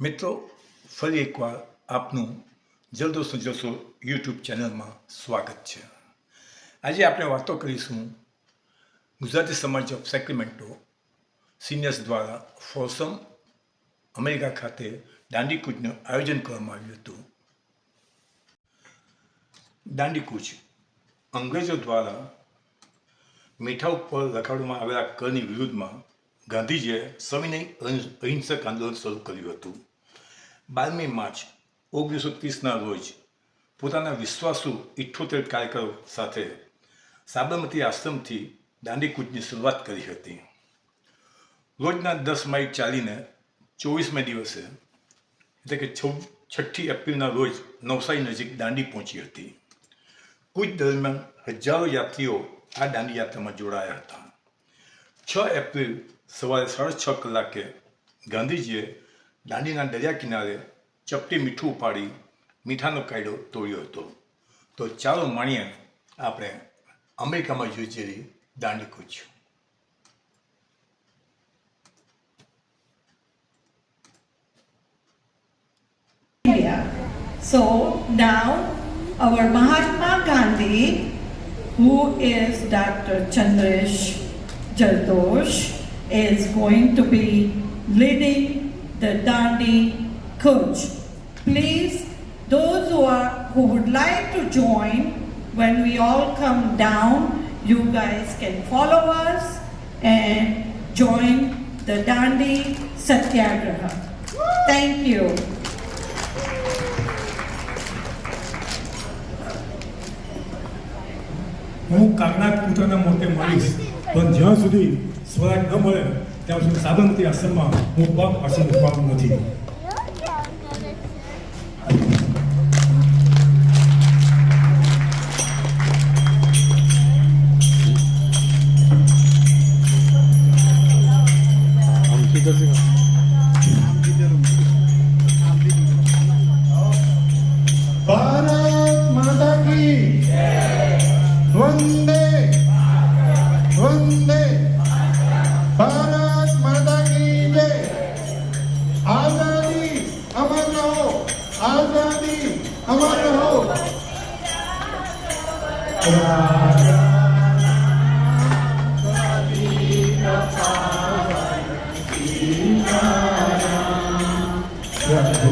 મિત્રો, ફરી એકવાર આપનું જલદોસ્તો જલસો યુટ્યુબ ચેનલમાં સ્વાગત છે. આજે આપણે વાતો કરીશું ગુજરાતી સમાજ ઓફ સેક્રિમેન્ટો સિનિયર્સ દ્વારા ફોસમ અમેરિકા ખાતે દાંડીકૂચનું આયોજન કરવામાં આવ્યું હતું. દાંડીકૂચ અંગ્રેજો દ્વારા મીઠા ઉપર લખાડવામાં આવેલા કરની વિરુદ્ધમાં ગાંધીજીએ સવિનય અહિંસક આંદોલન શરૂ કર્યું હતું. બારમી માર્ચ, ઓગણીસો ત્રીસના રોજ પોતાના વિશ્વાસુ ઇઠ્ઠોતેર કાર્યકરો સાથે સાબરમતી આશ્રમથી દાંડીકૂચની શરૂઆત કરી હતી. રોજના દસ માઇલ ચાલીને ચોવીસમે દિવસે, એટલે કે છઠ્ઠી એપ્રિલના રોજ નવસારી નજીક દાંડી પહોંચી હતી. કૂચ દરમિયાન હજારો યાત્રીઓ આ દાંડી યાત્રામાં જોડાયા હતા. છ એપ્રિલ સવારે સાડા છ કલાકે ગાંધીજીએ દાંડીના દરિયા કિનારે ચપટી મીઠું ઉપાડી મીઠાનો કાયદો તોડ્યો હતો તો ચાલો માણીએ આપણે અમેરિકામાં યોજેલી દાંડી કૂચ So now our Mahatma Gandhi, who is Dr. Chandresh Jardosh, is going to be leading the Dandi coach. Please, those who are who would like to join, when we all come down, you guys can follow us and join the Dandi Satyagraha. Thank you. હું કાગનાથ પુત્રના મોતે મળીશ પણ જ્યાં સુધી સ્વરાજ ન મળે ત્યાં સુધી સાબરમતી આશ્રમમાં હું પગ અસર મૂકવાનું નથી.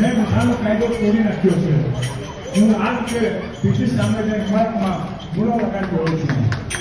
મેં બધાનો કાયદો તોડી નાખ્યો છે. હું આ રીતે બ્રિટિશ સામ્રાજ્યના ઇમારતમાં ગુનો લગાડી રહ્યો છું.